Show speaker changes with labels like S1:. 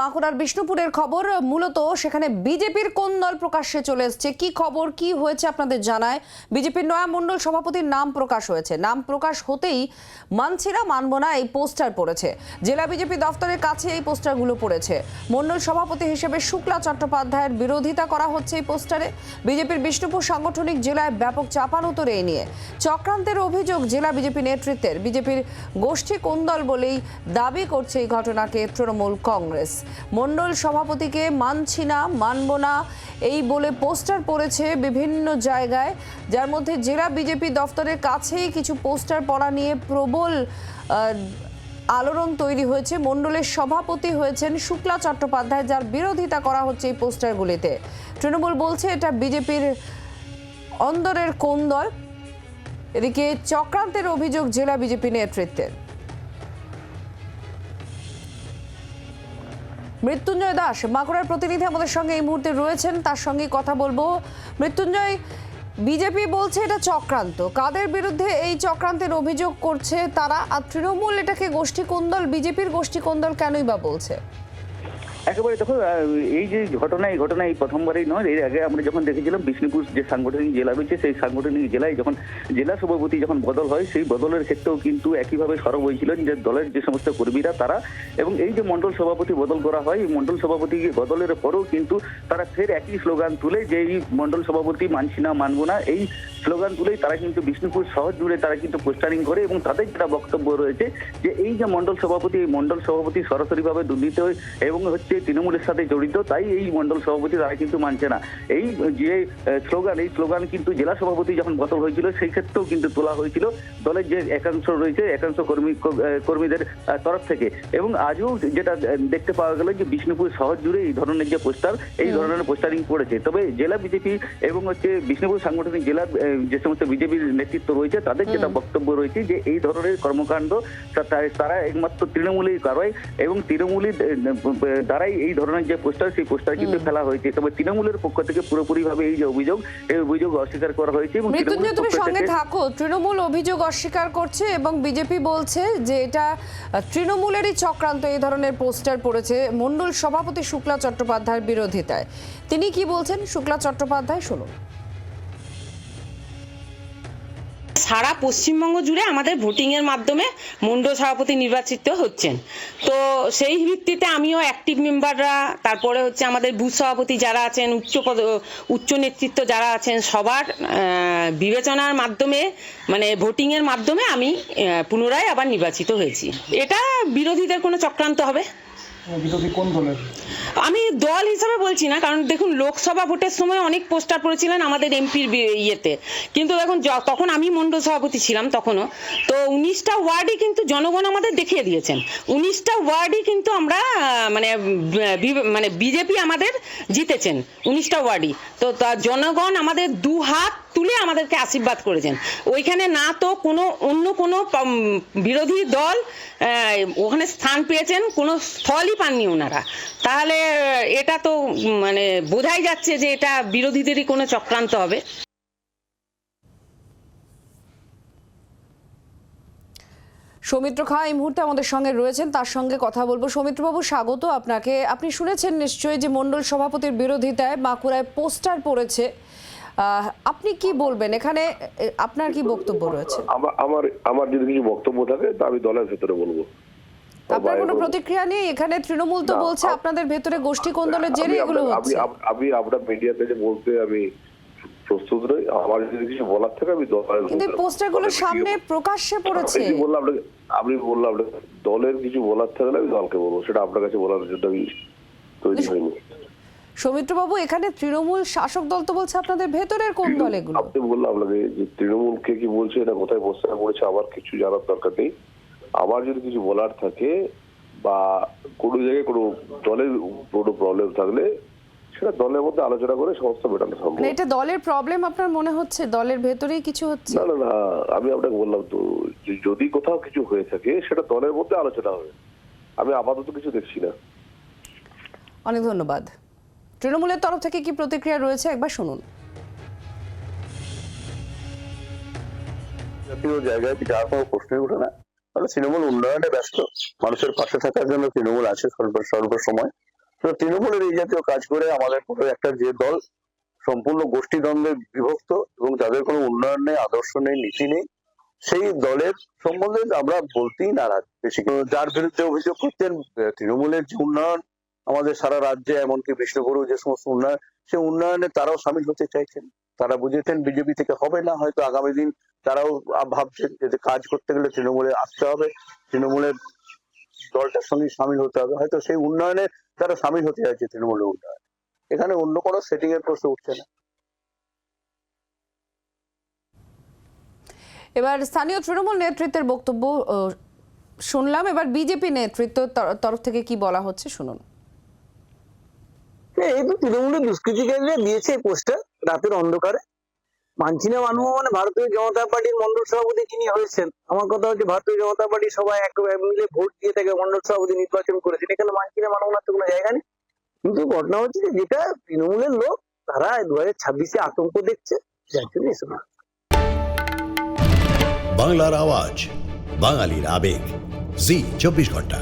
S1: বাঁকুড়ার বিষ্ণুপুরের খবর, মূলত সেখানে বিজেপির কোন দল প্রকাশ্যে চলে এসছে? কি খবর, কি হয়েছে আপনাদের জানায়? বিজেপির নয়া মণ্ডল সভাপতির নাম প্রকাশ হয়েছে। নাম প্রকাশ হতেই মানছি না মানব না, এই পোস্টার পড়েছে। জেলা বিজেপি দফতরের কাছে এই পোস্টারগুলো পড়েছে। মণ্ডল সভাপতি হিসেবে শুক্লা চট্টোপাধ্যায়ের বিরোধিতা করা হচ্ছে এই পোস্টারে। বিজেপির বিষ্ণুপুর সাংগঠনিক জেলায় ব্যাপক চাপান চাপানুতর এই নিয়ে চক্রান্তের অভিযোগ জেলা বিজেপি নেতৃত্বের। বিজেপির গোষ্ঠী কোন দল বলেই দাবি করছে এই ঘটনাকে তৃণমূল কংগ্রেস। মণ্ডল সভাপতিকে মানছি না, মানব না। এই বলে পোস্টার পড়েছে বিভিন্ন জায়গায়, যার মধ্যে জেলা বিজেপি দফতরের কাছেই কিছু পোস্টার পড়া নিয়ে প্রবল আলোড়ন তৈরি হয়েছে। মণ্ডলের সভাপতি হয়েছেন শুক্লা চট্টোপাধ্যায়, যার বিরোধিতা করা হচ্ছে এই পোস্টারগুলিতে। তৃণমূল বলছে এটা বিজেপির অন্দরের কোন দল এদিকে চক্রান্তের অভিযোগ জেলা বিজেপি নেতৃত্বের। মৃত্যুঞ্জয় দাস, বাঁকুড়ার প্রতিনিধি আমাদের সঙ্গে এই মুহূর্তে রয়েছেন। তার সঙ্গে কথা বলব মৃত্যুঞ্জয়, বিজেপি বলছে এটা চক্রান্ত। কাদের বিরুদ্ধে এই চক্রান্তের অভিযোগ করছে তারা? আর তৃণমূল এটাকে গোষ্ঠী কোন্দল, বিজেপির গোষ্ঠী কোন্দল কেনই বা বলছে?
S2: একেবারে দেখো এই যে ঘটনা এই ঘটনা এই প্রথমবারই নয়, এর আগে আমরা যখন দেখেছিলাম বিষ্ণুপুর যে সাংগঠনিক জেলা রয়েছে, সেই সাংগঠনিক জেলায় যখন জেলা সভাপতি যখন বদল হয়, সেই বদলের ক্ষেত্রেও কিন্তু একইভাবে সরব হয়েছিলেন যে দলের যে সমস্ত কর্মীরা, তারা এবং এই যে মন্ডল সভাপতি বদল করা হয় এই মন্ডল সভাপতি বদলের পরেও কিন্তু তারা ফের একই স্লোগান তুলে যে এই মন্ডল সভাপতি মানছি না, মানবো না, এই স্লোগান তুলেই তারা কিন্তু বিষ্ণুপুর শহর জুড়ে তারা কিন্তু পোস্টারিং করে এবং তাদের যেটা বক্তব্য রয়েছে যে এই যে মন্ডল সভাপতি এই মন্ডল সভাপতি সরাসরিভাবে দুর্নীতি এবং হচ্ছে তৃণমূলের সাথে জড়িত তাই এই মন্ডল সভাপতি তারা কিন্তু মানছে না। এই যে স্লোগান এই স্লোগান কিন্তু জেলা সভাপতি যখন বদল হয়েছিল সেই ক্ষেত্রেও কিন্তু তোলা হয়েছিল। দলের যে একাংশ রয়েছে একাংশ কর্মী কর্মীদের তরফ থেকে। এবং আজও যেটা দেখতে পাওয়া গেল যে বিষ্ণুপুর শহর জুড়ে এই ধরনের যে পোস্টার এই ধরনের পোস্টারিং পড়েছে তবে জেলা বিজেপি এবং হচ্ছে বিষ্ণুপুর সাংগঠনিক জেলা যে সমস্ত বিজেপির নেতৃত্ব রয়েছে তাদের যেটা বক্তব্য রয়েছে যে এই ধরনের কর্মকাণ্ড তারা একমাত্র তৃণমূলেই করায় এবং তৃণমূলের দ্বারাই এই ধরনের যে পোস্টার সেই পোস্টার কিন্তু ফেলা হয়েছে। তবে তৃণমূলের পক্ষ থেকে পুরোপুরি ভাবে এই যে অভিযোগ এই অভিযোগ অস্বীকার করা হয়েছে এবং
S1: মৃত্যুঞ্জয় তুমি সঙ্গে
S2: থাকো।
S1: তৃণমূল অভিযোগ অস্বীকার করছে এবং বিজেপি বলছে যে এটা তৃণমূলেরই চক্রান্ত এই ধরনের পোস্টার পড়েছে মন্ডল সভাপতি শুক্লা চট্টোপাধ্যায়ের বিরোধিতায়। তিনি কি বলছেন? শুক্লা চট্টোপাধ্যায় শুনুন।
S3: সারা পশ্চিমবঙ্গ জুড়ে আমাদের ভোটিং এর মাধ্যমে মণ্ডল সভাপতি নির্বাচিত হচ্ছেন। তো সেই ভিত্তিতে আমিও অ্যাক্টিভ মেম্বাররা তারপরে হচ্ছে আমাদের বুথ সভাপতি যারা আছেন, উচ্চ পদ, উচ্চ নেতৃত্ব যারা আছেন, সবার বিবেচনার মাধ্যমে মানে ভোটিং এর মাধ্যমে আমি পুনরায় আবার নির্বাচিত হয়েছি। এটা বিরোধীদের কোনো চক্রান্ত হবে? আমি দল হিসাবে বলছি না, কারণ দেখুন, লোকসভা ভোটের সময় অনেক পোস্টার পড়েছিলেন আমাদের এমপির ইয়েতে। কিন্তু দেখুন তখন আমি মণ্ডল সভাপতি ছিলাম তখনও। তো উনিশটা ওয়ার্ডই কিন্তু জনগণ আমাদের দেখিয়ে দিয়েছেন। উনিশটা ওয়ার্ডই কিন্তু আমরা মানে মানে বিজেপি আমাদের জিতেছেন, উনিশটা ওয়ার্ডই। তা জনগণ আমাদের দু হাত তুলে আমাদেরকে আশীর্বাদ করেছেন। ওইখানে না তো কোনো, অন্য কোনো বিরোধী দল ওখানে স্থান পেয়েছেন, কোনো স্থলই পাননি ওনারা। তাহলে এটা তো মানে বোঝাই যাচ্ছে যে এটা বিরোধীদেরই কোনো চক্রান্ত হবে।
S1: সৌমিত্র খা এই মুহূর্তে আমাদের সঙ্গে রয়েছেন, তার সঙ্গে কথা বলব। সৌমিত্রবাবু, স্বাগত আপনাকে। আপনি শুনেছেন নিশ্চয়ই যে মণ্ডল সভাপতির বিরোধিতায় বাঁকুড়ায় পোস্টার পড়েছে। আপনি কি বলবেন? এখানে আপনার কি বক্তব্য রয়েছে?
S4: আমার আমার যদি কিছু বক্তব্য থাকে তা আমি দলের ভেতরে বলব।
S1: আপনার কোনো প্রতিক্রিয়া নেই? এখানে তৃণমূল তো বলছে আপনাদের ভেতরে গোষ্ঠী কোন্দলের জেরে এগুলো হচ্ছে।
S4: আমি আমি আপনার মিডিয়াতে যে বলতে আমি প্রস্তুত নই। আমার যদি কিছু বলার থাকে আমি দলের
S1: কিন্তু পোস্টারগুলো সামনে প্রকাশ্যে পড়েছে।
S4: আমি বললাম আপনাকে? আমি বললাম দলের কিছু বলার থাকলে আমি দলকে বলব। সেটা আপনার কাছে বলার জন্য আমি তৈরি হইনি।
S1: সৌমিত্রবাবু এখানে তৃণমূল শাসক দল তো বলছে আপনাদের ভেতরের কোন দল এগুলো?
S4: আপনি বললাম আপনাকে যে তৃণমূলকে কি বলছে এটা কোথায় বসতে পড়েছে আমার কিছু জানার দরকার নেই। আমার যদি কিছু বলার থাকে বা কোনো জায়গায় কোনো দলের কোনো প্রবলেম থাকলে সেটা দলের মধ্যে আলোচনা করে সমস্ত মেটানো সম্ভব।
S1: মানে এটা দলের প্রবলেম আপনার মনে হচ্ছে? দলের ভেতরেই কিছু হচ্ছে?
S4: না না না আমি আপনাকে বললাম তো যদি কোথাও কিছু হয়ে থাকে সেটা দলের মধ্যে আলোচনা হবে। আমি আপাতত কিছু দেখছি না।
S1: অনেক ধন্যবাদ। তৃণমূলের তরফ থেকে কি প্রতিক্রিয়া রয়েছে? একবার শুনুন।
S5: জাতীয় জায়গায় যাওয়ার কোনো প্রশ্নই ওঠে না। তাহলে তৃণমূল উন্নয়নে ব্যস্ত। মানুষের পাশে থাকার জন্য তৃণমূল আছে সর্ব সর্বসময়। তো তৃণমূলের এই জাতীয় কাজ করে আমাদের পুরো একটা যে দল সম্পূর্ণ গোষ্ঠী দ্বন্দ্বে বিভক্ত এবং যাদের কোনো উন্নয়ন নেই আদর্শ নেই নীতি নেই সেই দলের সম্বন্ধে আমরা বলতেই নারাজ। বেশি। যার বিরুদ্ধে অভিযোগ করছেন আহ, তৃণমূলের যে উন্নয়ন আমাদের সারা রাজ্যে, এমনকি বিষ্ণুপুরেও যে সমস্ত উন্নয়ন সে উন্নয়নে তারাও সামিল হতে চাইছেন। তারা বুঝেছেন বিজেপি থেকে হবে না, হয়তো আগামী দিন তারাও ভাবছেন যে কাজ করতে গেলে তৃণমূলে আসতে হবে, তৃণমূলের দলটার সঙ্গে সামিল হতে হবে। হয়তো সেই উন্নয়নে তারা সামিল হতে চাইছে তৃণমূলের উন্নয়ন। এখানে অন্য কোনো সেটিং এর প্রশ্ন উঠছে না।
S1: এবার স্থানীয় তৃণমূল নেতৃত্বের বক্তব্য শুনলাম। এবার বিজেপি নেতৃত্ব তরফ থেকে কি বলা হচ্ছে, শুনুন।
S6: এই তৃণমূলের দুষ্কৃতিকারীরা দিয়েছে এই পোস্টার রাতের অন্ধকারে। মানছি না মানুষ মানে ভারতীয় জনতা পার্টির মন্ডল সভাপতি যিনি হয়েছেন, আমার কথা হচ্ছে ভারতীয় জনতা পার্টি সবাই এক মিলে ভোট দিয়ে তাকে মন্ডল সভাপতি নির্বাচন করেছেন এখানে মানছি না মানুষ তো কোনো জায়গা নেই। কিন্তু ঘটনা হচ্ছে যে যেটা তৃণমূলের লোক, তারা দু হাজার ছাব্বিশে আতঙ্ক দেখছে, যার জন্য এসব
S7: বাংলার আওয়াজ, বাঙালির আবেগ। জি, চব্বিশ ঘণ্টা।